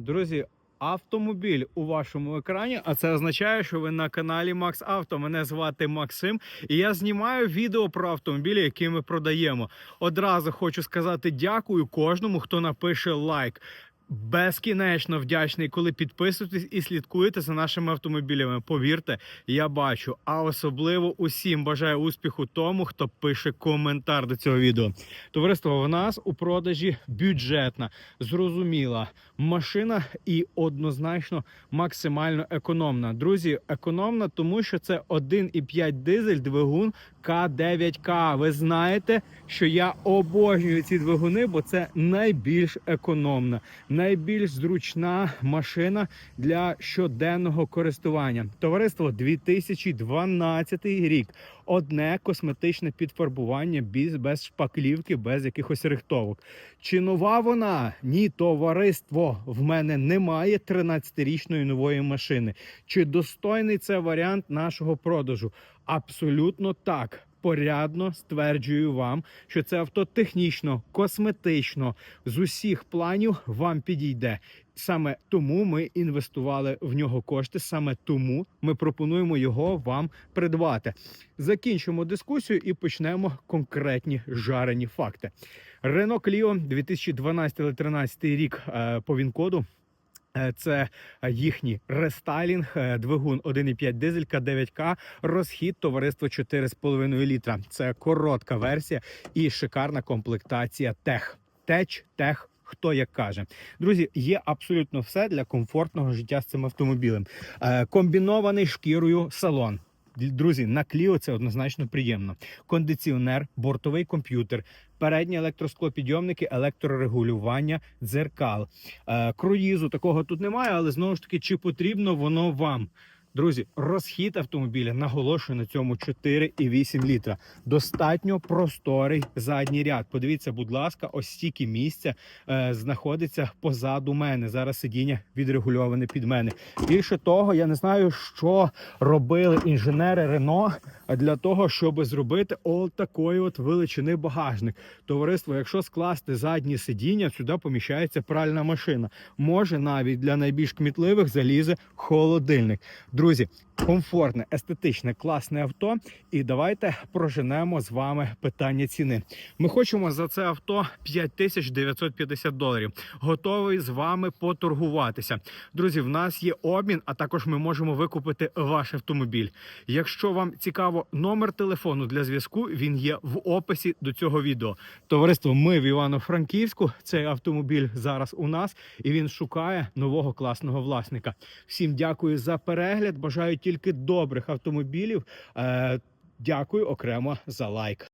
Друзі, автомобіль у вашому екрані, а це означає, що ви на каналі Макс Авто. Мене звати Максим, і я знімаю відео про автомобілі, які ми продаємо. Одразу хочу сказати дякую кожному, хто напише лайк. Безкінечно вдячний, коли підписуєтесь і слідкуєте за нашими автомобілями. Повірте, я бачу. А особливо усім бажаю успіху тому, хто пише коментар до цього відео. Товариство, в нас у продажі бюджетна, зрозуміла машина і однозначно максимально економна. Друзі, економна, тому що це 1,5 дизель двигун К9К. Ви знаєте, що я обожнюю ці двигуни, бо це найбільш економна, найбільш зручна машина для щоденного користування. Товариство 2012 рік. Одне косметичне підфарбування без, без шпаклівки, без якихось рихтовок. Чи нова вона? Ні, товариство. В мене немає 13-річної нової машини. Чи достойний це варіант нашого продажу? Абсолютно так. Порядно стверджую вам, що це авто технічно, косметично з усіх планів вам підійде. Саме тому ми інвестували в нього кошти. Саме тому ми пропонуємо його вам придбати. Закінчимо дискусію і почнемо конкретні жарені факти. Renault Clio 2012-13 рік е, по ВІН-коду. Е, Це їхній рестайлінг, е, двигун 1,5 дизелька 9К, розхід товариство 4,5 літра. Це коротка версія і шикарна комплектація тех. Теч, тех. Хто як каже, друзі, є абсолютно все для комфортного життя з цим автомобілем. Е, комбінований шкірою салон. Друзі, на Кліо це однозначно приємно. Кондиціонер, бортовий комп'ютер, передні електросклопідйомники, електрорегулювання, дзеркал. Е, круїзу такого тут немає, але знову ж таки, чи потрібно воно вам? Друзі, розхід автомобіля наголошую на цьому 4,8 літра. Достатньо просторий задній ряд. Подивіться, будь ласка, ось стільки місця е, знаходиться позаду мене. Зараз сидіння відрегульоване під мене. Більше того, я не знаю, що робили інженери Рено для того, щоб зробити от такої от величини багажник. Товариство, якщо скласти задні сидіння, сюди поміщається пральна машина. Може навіть для найбільш кмітливих залізе холодильник. Друзі, комфортне, естетичне, класне авто. І давайте проженемо з вами питання ціни. Ми хочемо за це авто 5950 доларів. Готовий з вами поторгуватися. Друзі, в нас є обмін, а також ми можемо викупити ваш автомобіль. Якщо вам цікаво номер телефону для зв'язку, він є в описі до цього відео. Товариство, ми в Івано-Франківську. Цей автомобіль зараз у нас, і він шукає нового класного власника. Всім дякую за перегляд. Бажаю тільки добрих автомобілів. Е, Дякую окремо за лайк.